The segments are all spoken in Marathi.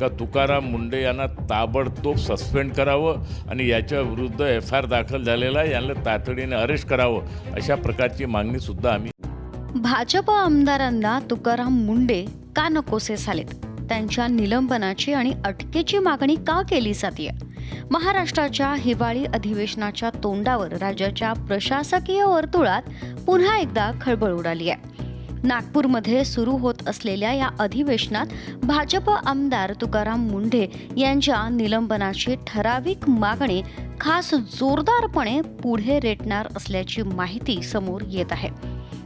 का तुकाराम मुंडे यांना ताबडतोब सस्पेंड करावं आणि याच्या विरुद्ध एफ आय आर दाखल झालेला आहे यांना तातडीने अरेस्ट करावं अशा प्रकारची मागणी सुद्धा आम्ही भाजप आमदारांना तुकाराम मुंडे का नकोसे झालेत त्यांच्या निलंबनाची आणि अटकेची मागणी का केली जाते महाराष्ट्राच्या हिवाळी अधिवेशनाच्या तोंडावर राज्याच्या प्रशासकीय वर्तुळात पुन्हा एकदा खळबळ उडाली आहे नागपूरमध्ये सुरू होत असलेल्या या अधिवेशनात भाजप आमदार तुकाराम मुंढे यांच्या निलंबनाची ठराविक मागणी खास जोरदारपणे पुढे रेटणार असल्याची माहिती समोर येत आहे.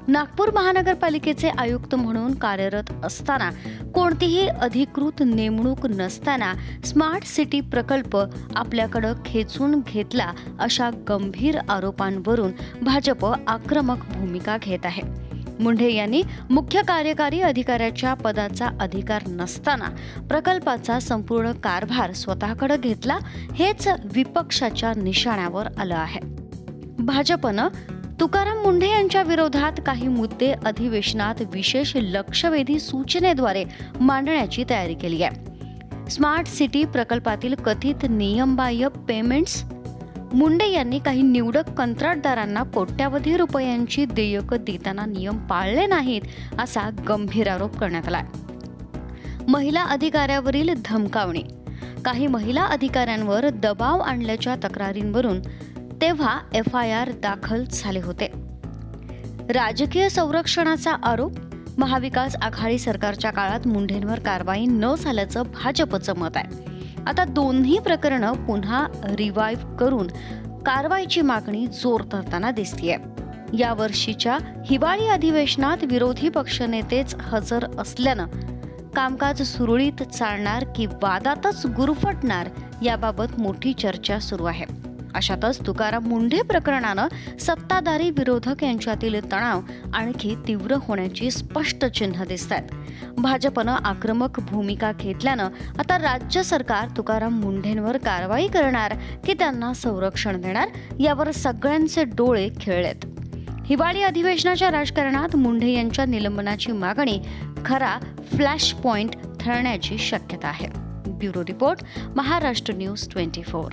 नागपूर महानगरपालिकेचे आयुक्त म्हणून कार्यरत असताना कोणतीही अधिकृत नेमणूक नसताना स्मार्ट सिटी प्रकल्प आपल्याकडं खेचून घेतला अशा गंभीर आरोपांवरून भाजप आक्रमक भूमिका घेत आहे. मुंढे यांनी मुख्य कार्यकारी अधिकाऱ्याच्या पदाचा अधिकार नसताना प्रकल्पाचा संपूर्ण कारभार स्वतःकडे घेतला हेच विपक्षाच्या निशाण्यावर आलं आहे. भाजपनं तुकाराम मुंढे यांच्या विरोधात काही मुद्दे अधिवेशनात विशेष लक्षवेधी सूचनेद्वारे मांडण्याची तयारी केली आहे. स्मार्ट सिटी प्रकल्पातील कथित नियमबाह्य पेमेंट्स मुंडे यांनी काही निवडक कंत्राटदारांना कोट्यावधी रुपयांची देयकं देताना नियम पाळले नाहीत असा गंभीर आरोप करण्यात आला महिला अधिकाऱ्यावरील धमकावणी. काही महिला अधिकाऱ्यांवर दबाव आणल्याच्या तक्रारींवरून तेव्हा एफ आय आर दाखल झाले होते. राजकीय संरक्षणाचा आरोप? महाविकास आघाडी सरकारच्या काळात मुंढेंवर कारवाई न झाल्याचं भाजपचं मत आहे. आता दोन्ही प्रकरणं पुन्हा रिवाईव्ह करून कारवाईची मागणी जोर धरताना दिसतीये. या वर्षीच्या हिवाळी अधिवेशनात विरोधी पक्षनेतेच हजर असल्यानं कामकाज सुरळीत चालणार की वादातच गुरफटणार याबाबत मोठी चर्चा सुरू आहे. अशातच तुकाराम मुंढे प्रकरणानं सत्ताधारी विरोधक यांच्यातील तणाव आणखी तीव्र होण्याची स्पष्ट चिन्ह दिसत आहेत भाजपनं आक्रमक भूमिका घेतल्यानं आता राज्य सरकार तुकाराम मुंढेंवर कारवाई करणार की त्यांना संरक्षण देणार यावर सगळ्यांचे डोळे खिळलेत. हिवाळी अधिवेशनाच्या राजकारणात मुंढे यांच्या निलंबनाची मागणी खरा फ्लॅश पॉइंट ठरण्याची शक्यता आहे. Bureau report Maharashtra news twenty four.